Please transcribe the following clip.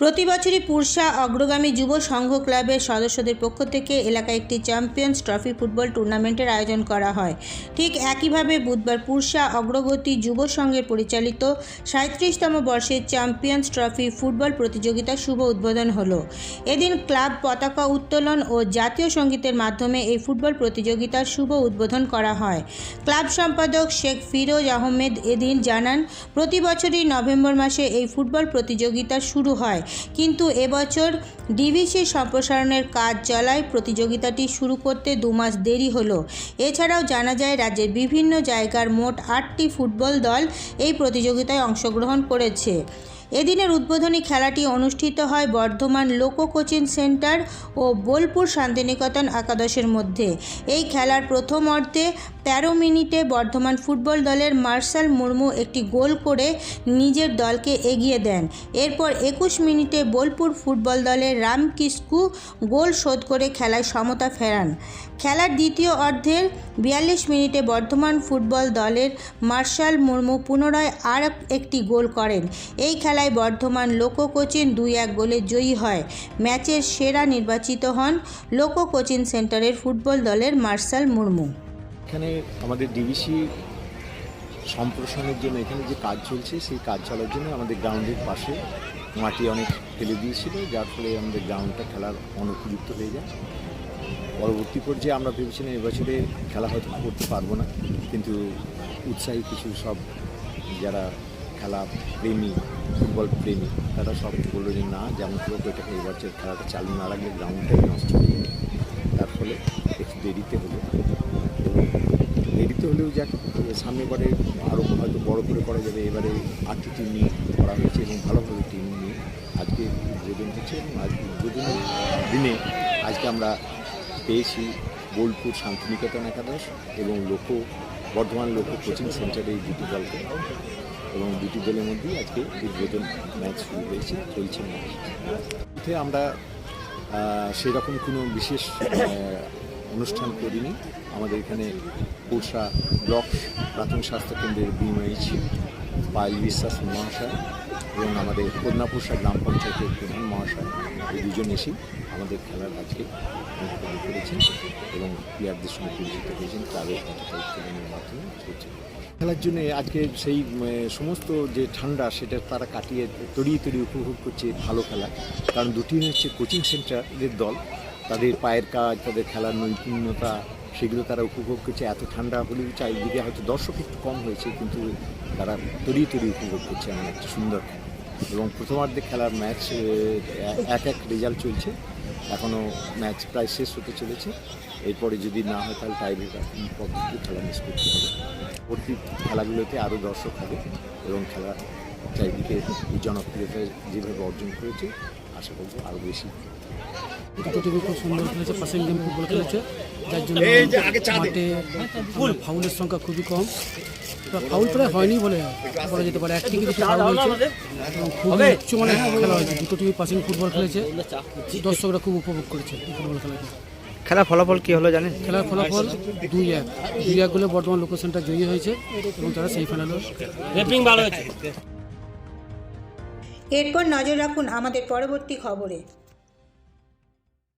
প্রতি বছরই পুরসা অগ্রগামী যুব সংঘ ক্লাবের সদস্যদের পক্ষ থেকে এলাকায় একটি চ্যাম্পিয়ন্স ট্রফি ফুটবল টুর্নামেন্টের আয়োজন করা হয়। ঠিক একইভাবে বুধবার পুরসা অগ্রগতি যুব সংঘের পরিচালিত সাঁত্রিশতম বর্ষের চ্যাম্পিয়ন্স ট্রফি ফুটবল প্রতিযোগিতা শুভ উদ্বোধন হলো। এদিন ক্লাব পতাকা উত্তোলন ও জাতীয় সঙ্গীতের মাধ্যমে এই ফুটবল প্রতিযোগিতার শুভ উদ্বোধন করা হয়। ক্লাব সম্পাদক শেখ ফিরোজ আহমেদ এদিন জানান প্রতি বছরই নভেম্বর মাসে এই ফুটবল প্রতিযোগিতা শুরু হয়। কিন্তু এবছর ডিভিসি সম্প্রসারণের কাজ চলায় প্রতিযোগিতাটি শুরু করতে দুমাস দেরি হলো। এছাড়াও জানা যায়, রাজ্যের বিভিন্ন জায়গার মোট আটটি ফুটবল দল এই প্রতিযোগিতায় অংশগ্রহণ করেছে। এদিনের উদ্বোধনী খেলাটি অনুষ্ঠিত হয় বর্ধমান লোক কোচিং সেন্টার ও বোলপুর শান্তিনিকেতন একাদশের মধ্যে। এই খেলার প্রথম অর্ধে তেরো মিনিটে বর্ধমান ফুটবল দলের মার্শাল মুর্মু একটি গোল করে নিজের দলকে এগিয়ে দেন। এরপর একুশ মিনিটে বোলপুর ফুটবল দলের রাম কিস্কু গোল শোধ করে খেলায় সমতা ফেরান। খেলার দ্বিতীয় অর্ধের বিয়াল্লিশ মিনিটে বর্ধমান ফুটবল দলের মার্শাল মুর্মু পুনরায় আর একটি গোল করেন। এই খেলায় বর্ধমান লোকো কোচিন দুই এক গোলে জয়ী হয়। ম্যাচের সেরা নির্বাচিত হন লোকো কোচিং সেন্টারের ফুটবল দলের মার্শাল মুর্মু। এখানে আমাদের ডিবিসি সম্প্রসারণের জন্য এখানে যে কাজ চলছে, সেই কাজ চলার জন্য আমাদের গ্রাউন্ডের পাশে মাটি অনেক ফেলে দিয়েছিল, যার ফলে আমাদের গ্রাউন্ডটা খেলার অনুপযুক্ত হয়ে যায়। পরবর্তী পর্যায়ে আমরা ভেবেছিলাম এবছরে খেলা হয়তো করতে পারব না, কিন্তু উৎসাহী কিছু সব যারা খেলা প্রেমী, ফুটবল প্রেমী, তারা সব বলল যে না, যেমন হোক এটাকে এবছর খেলাটা চালু না রাখলে গ্রাউন্ডটাই নষ্ট হয়ে যাবে। তার ফলে একটু দেরিতে হলো। দেরিতে হলেও যাক সামনে বারে আরও হয়তো বড় করে করা যাবে। এবারে আটটি টিম নিয়ে করা হয়েছে এবং ভালোভাবে টিম নিয়ে আজকে উদ্বোধন হচ্ছে এবং আজ উদ্বোধনের দিনে আজকে আমরা পেয়েছি বোলপুর শান্তিনিকেতন একাদশ এবং লোকো, বর্ধমান লোক কোচিং সেন্টারে এই দুটি দলকে। এবং দুটি দলের মধ্যেই আজকে উদ্বোধন ম্যাচ শুরু হয়েছে, চলছে ম্যাচ। আমরা সেই রকম কোনো বিশেষ অনুষ্ঠান করিনি। আমাদের এখানে পোষা ব্লক, প্রাথমিক স্বাস্থ্যকেন্দ্রের বিএমএইচ পায়েল বিশ্বাস মহাশয় এবং আমাদের কন্যাপোষা গ্রাম পঞ্চায়েতের প্রধান মহাশয়, এই দুজন এসেই আমাদের খেলার আজকে করেছেন এবং প্লেয়ারদের সঙ্গে পরিচিত হয়েছেন পতাকা উত্তোলনের মাধ্যমে খেলার জন্য আজকে সেই সমস্ত যে ঠান্ডা, সেটা তারা কাটিয়ে তড়িয়ে তড়িয়ে উপভোগ করছে ভালো খেলা। কারণ দুটি হচ্ছে কোচিং সেন্টারের দল, তাদের পায়ের কাজ, তাদের খেলার নৈপুণ্যতা সেগুলো তারা উপভোগ করছে। এত ঠান্ডা হলেও চারিদিকে হয়তো দর্শক একটু কম হয়েছে, কিন্তু তারা তড়িয়ে তড়িয়ে উপভোগ করছে এমন একটা সুন্দর এবং প্রথমার্ধে খেলার ম্যাচ এক এক রেজাল্ট চলছে। এখনও ম্যাচ প্রায় শেষ হতে চলেছে। এরপরে যদি না হয় তাহলে টাইব্রেকার পদ্ধতি খেলা মিস করতে হবে। পরবর্তী খেলাগুলোতে আরও দর্শক হবে এবং খেলা চারিদিকে জনপ্রিয়তা যেভাবে অর্জন করেছে, আশা করব আরও বেশি। দুটো খুব সুন্দর খেলেছে পাসিং গেম ফুটবল খেলেছে। যার জন্য মাঠে ফাউলের সংখ্যা খুবই কম। ফাউল প্রায় হয়নি বলে বলা যেতে পারে। একটি কিছু ফাউল হয়েছে। এবং খুবই উচ্চমানের খেলা হয়েছে। দুটো টিভি পাসিং ফুটবল খেলেছে। দর্শকরা খুব উপভোগ করেছে ফুটবল খেলাকে। খেলার ফলাফল কি হলো জানেন? খেলার ফলাফল দুই এক। দুই এক গোলে বর্তমান লোকেশনটা জয়ী হয়েছে এবং তারা সেই ফাইনালও এরপর নজর রাখুন আমাদের পরবর্তী খবরে।